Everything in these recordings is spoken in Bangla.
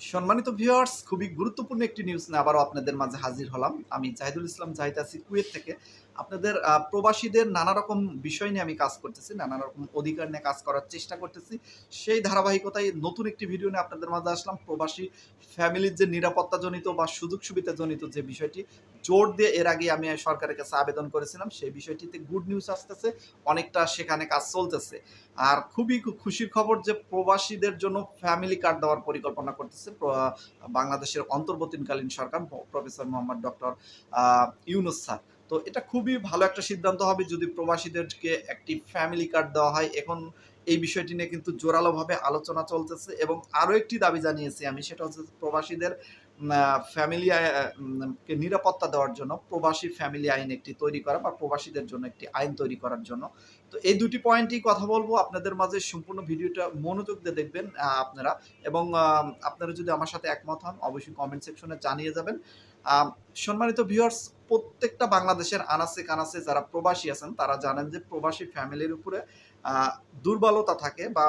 সম্মানিত ভিউয়ার্স খুবই গুরুত্বপূর্ণ একটি নিউজ নিয়ে আবারও আপনাদের মাঝে হাজির হলাম। আমি জাহিদুল ইসলাম, জাহিদ আছি কুয়েত থেকে। আপনাদের প্রবাসীদের নানা রকম বিষয় নিয়ে আমি কাজ করতেছি, নানা রকম অধিকার নিয়ে কাজ করার চেষ্টা করতেছি। সেই ধারাবাহিকতায় নতুন একটি ভিডিও নিয়ে আপনাদের মাঝে আসলাম। প্রবাসী ফ্যামিলির যে নিরাপত্তাজনিত বা সুযোগ সুবিধাজনিত যে বিষয়টি, জোর দিয়ে এর আগে আমি সরকারের কাছে আবেদন করেছিলাম, সেই বিষয়টিতে গুড নিউজ আসতেছে, অনেকটা সেখানে কাজ চলতেছে। আর খুবই খুশির খবর যে, প্রবাসীদের জন্য ফ্যামিলি কার্ড দেওয়ার পরিকল্পনা করতেছে। প্র- বাংলাদেশের অন্তর্বর্তীকালীন সরকার professor Mohammad doctor Yunus sir. তো এটা খুবই ভালো একটা সিদ্ধান্ত হবে যদি প্রবাসীদেরকে একটি ফ্যামিলি কার্ড দেওয়া হয়। এখন এই বিষয়টি নিয়ে কিন্তু জোরালোভাবে আলোচনা চলতেছে এবং আরও একটি দাবি জানিয়েছি আমি, সেটা হচ্ছে ফ্যামিলি ফ্যামিলি কে নিরাপত্তা দেওয়ার জন্য, প্রবাসী ফ্যামিলি আইন একটি তৈরি করা বা প্রবাসীদের জন্য একটি আইন তৈরি করার জন্য। তো এই দুটি পয়েন্টই কথা বলব। আপনাদের মাঝে সম্পূর্ণ ভিডিওটা মনোযোগ দিয়ে দেখবেন আপনারা। এবং আপনারা যদি আমার সাথে একমত হন, অবশ্যই কমেন্ট সেকশনে জানিয়ে যাবেন। সম্মানিত ভিউয়ার্স প্রত্যেকটা বাংলাদেশের আনাসে কানাসে যারা প্রবাসী আছেন, তারা জানেন যে প্রবাসী ফ্যামিলির উপরে দুর্বলতা থাকে বা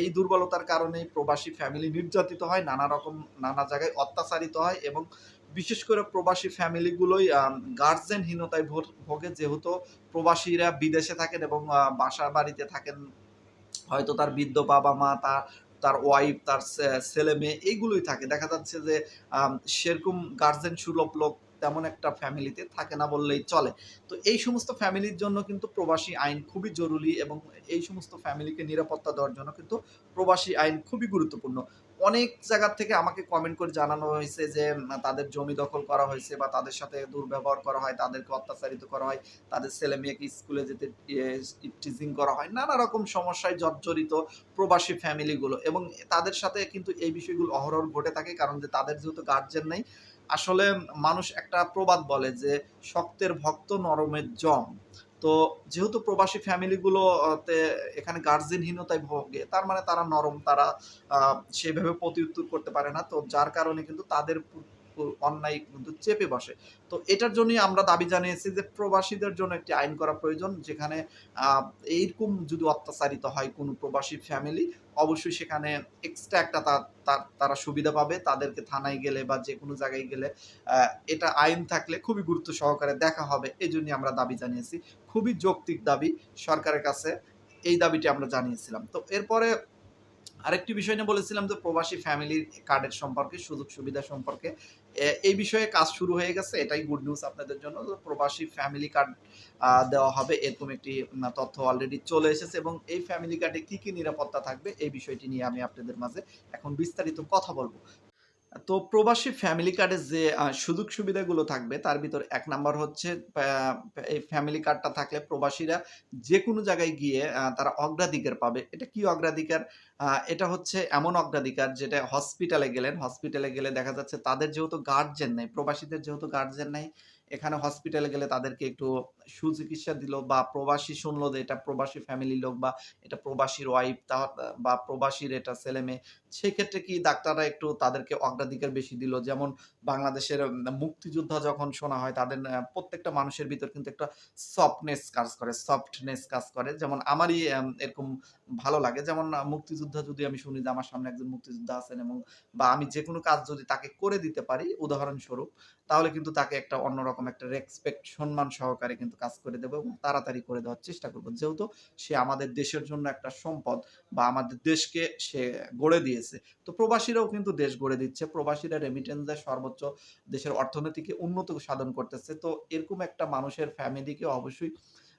এই দুর্বলতার কারণেই প্রবাসী ফ্যামিলি নির্যাতিত হয়, নানা রকম, নানা জায়গায় অত্যাচারিত হয় এবং বিশেষ করে প্রবাসী ফ্যামিলিগুলোই গার্জেনহীনতায় ভোগে যেহেতু প্রবাসীরা বিদেশে থাকেন এবং বাসার বাড়িতে থাকেন, হয়তো তার বৃদ্ধ বাবা মা তার তার ওয়াইফ তার ছেলে মেয়ে এইগুলোই থাকে। দেখা যাচ্ছে যে সেরকম গার্জেন সুলভ লোক তেমন একটা ফ্যামিলিতে থাকে না বললেই চলে। তো এই সমস্ত ফ্যামিলির জন্য কিন্তু প্রবাসী আইন খুবই জরুরি এবং এই সমস্ত ফ্যামিলিকে নিরাপত্তা দেওয়ার জন্য কিন্তু প্রবাসী আইন খুবই গুরুত্বপূর্ণ। অনেক জায়গা থেকে আমাকে কমেন্ট করে জানানো হয়েছে যে, তাদের জমি দখল করা হয়েছে বা তাদের সাথে দুর্ব্যবহার করা হয়, তাদেরকে অত্যাচারিত করা হয়, তাদের ছেলে মেয়েকে স্কুলে যেতে টিচিং করা হয়, নানা রকম সমস্যায় জর্জরিত প্রবাসী ফ্যামিলিগুলো এবং তাদের সাথে কিন্তু এই বিষয়গুলো অহরহ ঘটে থাকে কারণ যে তাদের যেহেতু গার্জেন নেই আসলে মানুষ একটা প্রবাদ বলে যে শক্তের ভক্ত নরমের জম। তো যেহেতু প্রবাসী ফ্যামিলিগুলোতে এখানে গার্জেনহীনতায় ভোগে, তার মানে তারা নরম, তারা সেভাবে প্রতি উত্তর করতে পারে না। তো যার কারণে কিন্তু তাদের অন্যায় কিন্তু চেপে বসে। তো এটার জন্যই আমরা দাবি জানিয়েছি যে প্রবাসীদের জন্য একটি আইন করা প্রয়োজন, যেখানে এইরকম যদি অত্যাচারিত হয় কোনো প্রবাসী ফ্যামিলি অবশ্যই সেখানে এক্সট্রা একটা তারা সুবিধা পাবে। তাদেরকে থানায় গেলে বা যে কোনো জায়গায় গেলে এটা আইন থাকলে খুবই গুরুত্ব সহকারে দেখা হবে। এই জন্যই আমরা দাবি জানিয়েছি। খুবই যৌক্তিক দাবি সরকারের কাছে। এই দাবিটি আমরা জানিয়েছিলাম। তো এরপরে আরেকটি বিষয় নিয়ে বলেছিলাম যে প্রবাসী ফ্যামিলির কার্ডের সম্পর্কে সুযোগ সুবিধা সম্পর্কে এই বিষয়ে কাজ শুরু হয়ে গেছে, এটাই গুড নিউজ আপনাদের জন্য প্রবাসী ফ্যামিলি কার্ড দেওয়া হবে, এরকম একটি তথ্য অলরেডি চলে এসেছে এবং এই ফ্যামিলি কার্ডে কী কী নিরাপত্তা থাকবে, এই বিষয়টি নিয়ে আমি আপনাদের মাঝে এখন বিস্তারিত কথা বলব। তো প্রবাসী ফ্যামিলি কার্ডের যে সুযোগ সুবিধাগুলো থাকবে, তার ভিতর এক নাম্বার হচ্ছে এই ফ্যামিলি কার্ডটা থাকলে প্রবাসীরা যে কোনো জায়গায় গিয়ে তারা অগ্রাধিকার পাবে। এটা কি অগ্রাধিকার? এটা হচ্ছে এমন অগ্রাধিকার যেটা হসপিটালে গেলেন হসপিটালে গেলে দেখা যাচ্ছে তাদের যেহেতু গার্জেন নেই, প্রবাসীদের যেহেতু গার্জেন নেই এখানে হসপিটালে গেলে তাদেরকে একটু সুচিকিৎসা দিল বা প্রবাসী শুনলো যে এটা প্রবাসী ফ্যামিলির লোক বা এটা প্রবাসীর ওয়াইফ তা বা প্রবাসীর এটা ছেলে মেয়ে, সেক্ষেত্রে কি ডাক্তাররা একটু তাদেরকে অগ্রাধিকার বেশি দিল? যেমন বাংলাদেশের মুক্তিযোদ্ধা যখন শোনা হয় তাদের প্রত্যেকটা মানুষের ভিতর কিন্তু একটা সফটনেস কাজ করে সফটনেস কাজ করে। যেমন আমারই এরকম ভালো লাগে। যেমন মুক্তিযোদ্ধা যদি আমি শুনি যে আমার সামনে একজন মুক্তিযোদ্ধা আছেন এবং বা আমি যে কোনো কাজ যদি তাকে করে দিতে পারি, উদাহরণস্বরূপ, তাহলে কিন্তু তাকে একটা অন্যরকম একটা রেসপেক্ট সম্মান সহকারে কিন্তু কাজ করে দেবো এবং তাড়াতাড়ি করে দেওয়ার চেষ্টা করব। যেহেতু সে আমাদের দেশের জন্য একটা সম্পদ বা আমাদের দেশকে সে গড়ে দিয়েছে, তো প্রবাসীরাও কিন্তু দেশ গড়ে দিচ্ছে। প্রবাসীরা রেমিটেন্স দেয় সর্বোচ্চ দেশের অর্থনীতিকে উন্নত সাধন করতেছে। তো এরকম একটা মানুষের ফ্যামিলিকে অবশ্যই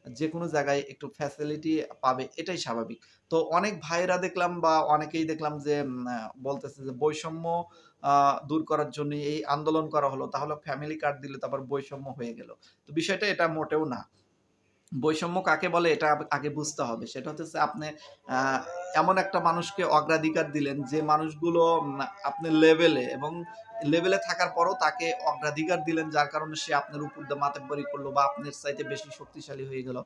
যে কোনো জায়গায় একটু ফ্যাসিলিটি পাবে, এটাই স্বাভাবিক। তো অনেক ভাইয়েরা দেখলাম বা অনেকেই দেখলাম যে বলতেছে যে বৈষম্য দূর করার জন্য এই আন্দোলন করা হলো, তাহলে ফ্যামিলি কার্ড দিলে তারপর বৈষম্য হয়ে গেল। তো বিষয়টা এটা মোটেও না। বৈষম্য কাকে বলে এটা আগে বুঝতে হবে। সেটা হচ্ছে আপনি এমন একটা মানুষকে অগ্রাধিকার দিলেন যে মানুষগুলো আপনি লেভেলে এবং লেভেলে থাকার পরও তাকে অগ্রাধিকার দিলেন যার কারণে সে আপনার উপর দিয়ে মাতাব্বরি করল বা আপনার চাইতে বেশি শক্তিশালী হয়ে গেল।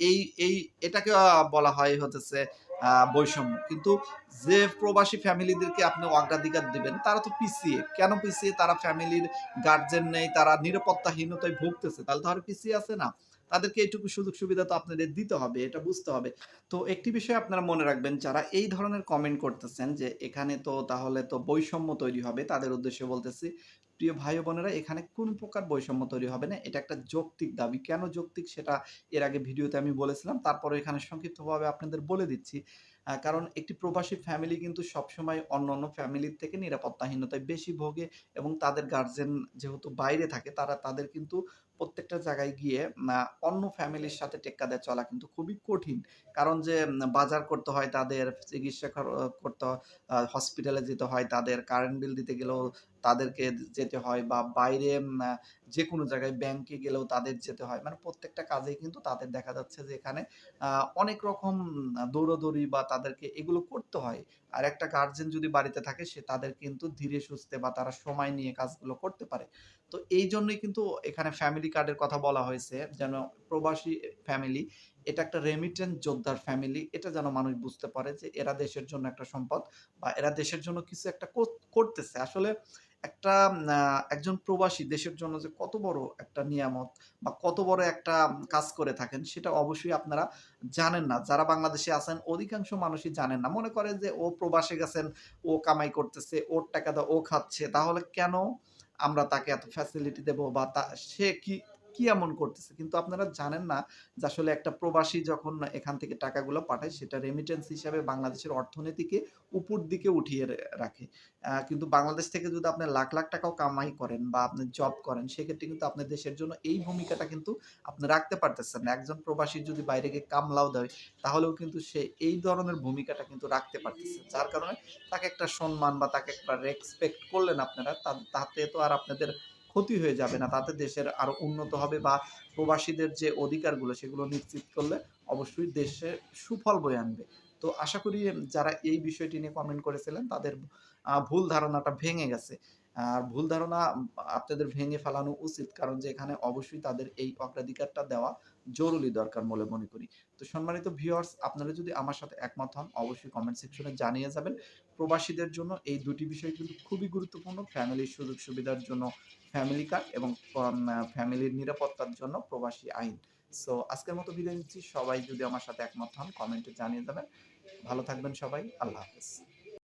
এই এই, এটাকে বলা হয় হতেছে বৈষম্য। কিন্তু যে প্রবাসী ফ্যামিলিদেরকে আপনি অগ্রাধিকার দিবেন, তারা তো পিছিয়ে। কেন পিছিয়ে? তারা ফ্যামিলির গার্জেন নেই, তারা নিরাপত্তাহীনতায় ভুগতেছে। তাহলে তো আর পিছিয়ে আছে না। তাদেরকে এইটুকু সুযোগ সুবিধা তো আপনাদের দিতে হবে, এটা বুঝতে হবে। তো একটি বিষয় আপনারা মনে রাখবেন, যারা এই ধরনের কমেন্ট করতেছেন যে এখানে তো তাহলে তো বৈষম্য তৈরি হবে, তাদের উদ্দেশ্যে বলতেছি প্রিয় ভাই বোনেরা, এখানে কোন প্রকার বৈষম্য তৈরি হবে না। এটা একটা যৌক্তিক দাবি। কেন যৌক্তিক সেটা এর আগে ভিডিওতে আমি বলেছিলাম। তারপরে এখানে সংক্ষিপ্তভাবে আপনাদের বলে দিচ্ছি। কারণ একটি প্রবাসী ফ্যামিলি কিন্তু সবসময় অন্য অন্য ফ্যামিলির থেকে নিরাপত্তাহীনতায় বেশি ভোগে এবং তাদের গার্জেন যেহেতু বাইরে থাকে, তারা তাদের কিন্তু প্রত্যেকটা জায়গায় গিয়ে অন্য ফ্যামিলির সাথে টেক্কা দেওয়া চলা কিন্তু খুবই কঠিন। কারণ যে বাজার করতে হয় তাদের, চিকিৎসা কর- করতে হসপিটালে যেতে হয় তাদের কারেন্ট বিল দিতে গেলেও তাদেরকে যেতে হয় বা বাইরে যে কোনো জায়গায় ব্যাংকে গেলেও তাদের যেতে হয়। মানে প্রত্যেকটা কাজেই কিন্তু তাদের দেখা যাচ্ছে যে এখানে অনেক রকম দৌড়াদৌড়ি বা তাদেরকে এগুলো করতে হয়। আর একটা গার্জেন যদি বাড়িতে থাকে, সে তাদের কিন্তু ধীরে সুস্থে বা তারা সময় নিয়ে কাজগুলো করতে পারে। তো এই জন্যই কিন্তু এখানে ফ্যামিলি কার্ডের কথা বলা হয়েছে, যেন প্রবাসী ফ্যামিলি এটা একটা রেমিটেন্স যোদ্ধার ফ্যামিলি এটা যেন মানুষ বুঝতে পারে যে এরা দেশের জন্য একটা সম্পদ বা এরা দেশের জন্য কিছু একটা করতেছে। আসলে একটা একজন প্রবাসী দেশের জন্য যে কত বড় একটা নিয়ামত বা কত বড় একটা কাজ করে থাকেন, সেটা অবশ্যই আপনারা জানেন না। যারা বাংলাদেশে আছেন, অধিকাংশ মানুষই জানেন না। মনে করে যে, ও প্রবাসে গেছেন, ও কামাই করতেছে, ওর টাকা দা ও খাচ্ছে, তাহলে কেন আমরা তাকে এত ফ্যাসিলিটি দেব বা তা, সে কি কি এমন করতেছে? কিন্তু আপনারা জানেন না যে আসলে একটা প্রবাসী যখন এখান থেকে টাকাগুলো পাঠায়, সেটা রেমিটেন্স হিসাবে বাংলাদেশের অর্থনীতিকে উপর দিকে উঠিয়ে রাখে। কিন্তু বাংলাদেশ থেকে যদি আপনি লাখ লাখ টাকাও কামাই করেন বা আপনি জব করেন, সেক্ষেত্রে কিন্তু আপনার দেশের জন্য এই ভূমিকাটা কিন্তু আপনি রাখতে পারতেছেন না। একজন প্রবাসী যদি বাইরে গিয়ে কামলাও দেয়, তাহলেও কিন্তু সে এই ধরনের ভূমিকাটা কিন্তু রাখতে পারতেছে। যার কারণে তাকে একটা সম্মান বা তাকে একটা রেসপেক্ট করলেন আপনারা তাতে তো আর আপনাদের ক্ষতি হয়ে যাবে না, তাতে দেশের আরও উন্নত হবে বা প্রবাসীদের যে অধিকারগুলো সেগুলো নিশ্চিত করলে অবশ্যই দেশে সুফল বয়ে আনবে। তো আশা করি যারা এই বিষয়টি নিয়ে কমেন্ট করেছিলেন তাদের ভুল ধারণাটা ভেঙে গেছে। আর ভুল ধারণা আপনাদের ভেঙে ফেলানো উচিত, কারণ যে এখানে অবশ্যই তাদের এই অগ্রাধিকারটা দেওয়া জরুরি দরকার বলে মনে করি। তো সম্মানিত ভিউয়ার্স আপনারা যদি আমার সাথে একমত হন, অবশ্যই কমেন্ট সেকশনে জানিয়ে যাবেন। প্রবাসীদের জন্য এই দুটি বিষয় কিন্তু খুবই গুরুত্বপূর্ণ। ফ্যামিলির সুযোগ সুবিধার জন্য ফ্যামিলি কার্ড এবং ফ্যামিলির নিরাপত্তার জন্য প্রবাসী আইন। সো আজকের মতো বিদায় নিচ্ছি। সবাই যদি আমার সাথে একমত হন কমেন্টে জানিয়ে যাবেন। ভালো থাকবেন সবাই। আল্লাহ হাফেজ।